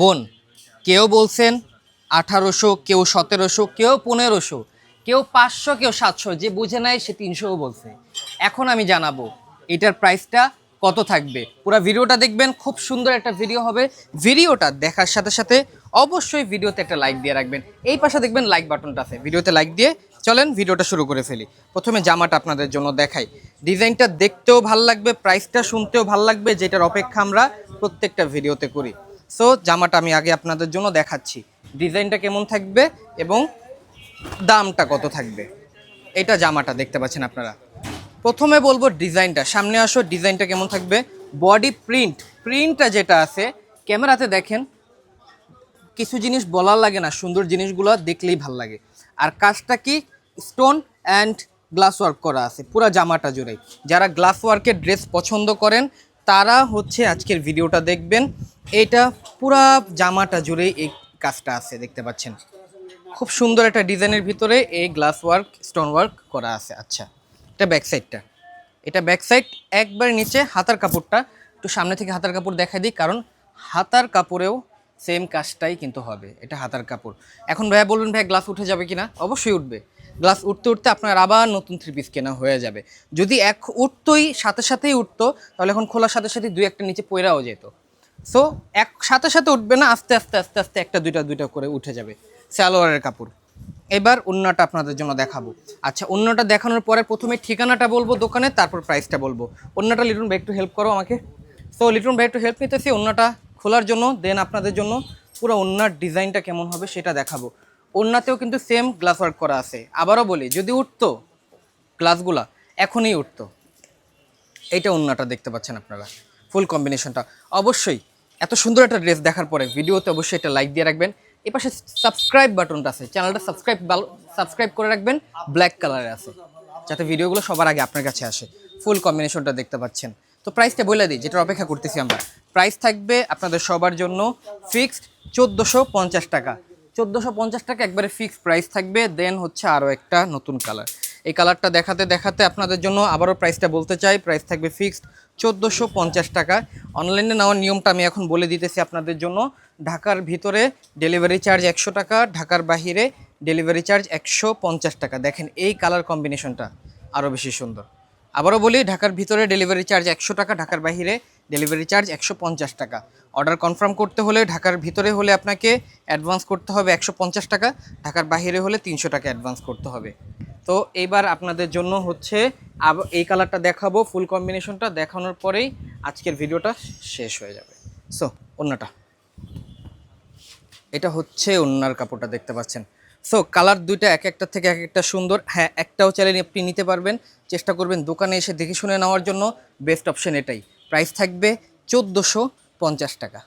বোন, কেউ বলছেন আঠারোশো, কেউ সতেরোশো, কেউ পনেরোশো, কেউ পাঁচশো, কেউ সাতশো, যে বুঝে নাই সে তিনশোও বলছে। এখন আমি জানাব, এটার প্রাইসটা কত থাকবে? পুরো ভিডিওটা দেখবেন, খুব সুন্দর একটা ভিডিও হবে। ভিডিওটা দেখার সাথে সাথে অবশ্যই ভিডিওতে একটা লাইক দিয়ে রাখবেন। এই পাশে দেখবেন লাইক বাটনটা আছে, ভিডিওতে লাইক দিয়ে চলেন ভিডিওটা শুরু করে ফেলি। প্রথমে জামাটা আপনাদের জন্য দেখাই। ডিজাইনটা দেখতেও ভালো লাগবে, প্রাইসটা শুনতেও ভালো লাগবে, যেটার অপেক্ষা আমরা প্রত্যেকটা ভিডিওতে করি। সো জামাটা আমি আগে আপনাদের জন্য দেখাচ্ছি। ডিজাইনটা কেমন থাকবে এবং দামটা কত থাকবে? এটা জামাটা দেখতে পাচ্ছেন আপনারা। প্রথমে বলব ডিজাইনটা। সামনে আসো, ডিজাইনটা কেমন থাকবে? Body print. প্রিন্টটা যেটা আছে, ক্যামেরাতে দেখেন, কিছু জিনিস বলার লাগে না, সুন্দর জিনিসগুলো দেখলেই ভালো লাগে। আর কাজটা কি? স্টোন অ্যান্ড গ্লাস ওয়ার্ক করা আছে, পুরো জামাটা জুড়েই যারা গ্লাস ওয়ার্কের ড্রেস পছন্দ করেন, তারা হচ্ছে আজকের ভিডিওটা দেখবেন। এটা পুরা জামাটা জুড়েই এই কাজটা আছে, দেখতে পাচ্ছেন। খুব সুন্দর একটা ডিজাইনের ভিতরে এই গ্লাস ওয়ার্ক স্টোন ওয়ার্ক করা আছে। আচ্ছা এটা ব্যাক সাইডটা এটা ব্যাক সাইড একবার নিচে হাতার কাপড়টা, একটু সামনে থেকে হাতার কাপড় দেখাই দিই, কারণ হাতার কাপড়েও সেম কাজটাই কিন্তু হবে, এটা হাতার কাপড়। এখন ভাইয়া বলবেন, ভাইয়া গ্লাস উঠে যাবে কিনা? অবশ্যই উঠবে। গ্লাস উঠতে উঠতে আপনার আবার নতুন থ্রি পিস কেনা হয়ে যাবে। যদি এক উঠতোই, সাথে সাথেই উঠতো, তাহলে এখন খোলার সাথে সাথে দুই একটা নিচে পয়রাও যেত। সো এক, সাথে সাথে উঠবে না, আস্তে আস্তে আস্তে আস্তে একটা, দুইটা দুইটা করে উঠে যাবে। সালোয়ারের কাপড়। এবার অন্যটা আপনাদের জন্য দেখাবো। আচ্ছা অন্যটা দেখানোর পরে প্রথমে ঠিকানাটা বলব দোকানে, তারপর প্রাইসটা বলব। অন্যটা লিটন ভাই একটু হেল্প করো আমাকে। সো লিটন ভাই একটু হেল্প নিতেছি অন্যটা খোলার জন্য দেন আপনাদের জন্য পুরো অন্যার ডিজাইনটা কেমন হবে সেটা দেখাবো। অন্যতেও কিন্তু সেম গ্লাস ওয়ার্ক করা আছে। আবারও বলি, যদি উঠতো গ্লাসগুলা এখনই উঠতো। এইটা অন্যটা দেখতে পাচ্ছেন আপনারা ফুল কম্বিনেশনটা অবশ্যই এত সুন্দর একটা ড্রেস দেখার পরে ভিডিওতে অবশ্যই একটা লাইক দিয়ে রাখবেন। এপাশে সাবস্ক্রাইব বাটনটা আছে। চ্যানেলটা সাবস্ক্রাইব সাবস্ক্রাইব করে রাখবেন। ব্ল্যাক কালারে আছে। যাতে ভিডিওগুলো সবার আগে আপনার কাছে আসে। ফুল কম্বিনেশনটা দেখতে পাচ্ছেন। তো প্রাইসটা বলে দিই যেটা অপেক্ষা করতেছি আমরা। প্রাইস থাকবে আপনাদের সবার জন্য ফিক্সড চোদ্দোশো পঞ্চাশ টাকা। চোদ্দোশো পঞ্চাশ টাকা একবারে ফিক্সড প্রাইস থাকবে। দেন হচ্ছে আরও একটা নতুন কালার এই কালারটা দেখাতে দেখাতে আপনাদের জন্য আবারও প্রাইসটা বলতে চাই। প্রাইস থাকবে ফিক্সড চোদ্দোশো পঞ্চাশ টাকা। অনলাইনে নেওয়ার নিয়মটা আমি এখন বলে দিতেছি আপনাদের জন্য। ঢাকার ভিতরে ডেলিভারি চার্জ একশো টাকা, ঢাকার বাহিরে ডেলিভারি চার্জ একশো পঞ্চাশ টাকা। দেখেন এই কালার কম্বিনেশনটা আরও বেশি সুন্দর। আবারও বলি, ঢাকার ভিতরে ডেলিভারি চার্জ একশো টাকা, ঢাকার বাহিরে ডেলিভারি চার্জ একশো পঞ্চাশ টাকা। অর্ডার কনফার্ম করতে হলে ঢাকার ভিতরে হলে আপনাকে অ্যাডভান্স করতে হবে একশো পঞ্চাশ টাকা, ঢাকার বাহিরে হলে তিনশো টাকা অ্যাডভান্স করতে হবে। তো এইবার আপনাদের জন্য হচ্ছে এই কালারটা দেখাবো ফুল কম্বিনেশনটা দেখানোর পরেই আজকের ভিডিওটা শেষ হয়ে যাবে। সো অন্যটা এটা হচ্ছে অন্যার কাপড়টা, দেখতে পাচ্ছেন। সো কালার দুইটা এক একটা থেকে এক একটা সুন্দর। হ্যাঁ একটাও চাইলে আপনি নিতে পারবেন। চেষ্টা করবেন দোকানে এসে দেখে শুনে নেওয়ার জন্য। বেস্ট অপশন এটাই। প্রাইস থাকবে চোদ্দোশো পঞ্চাশ টাকা।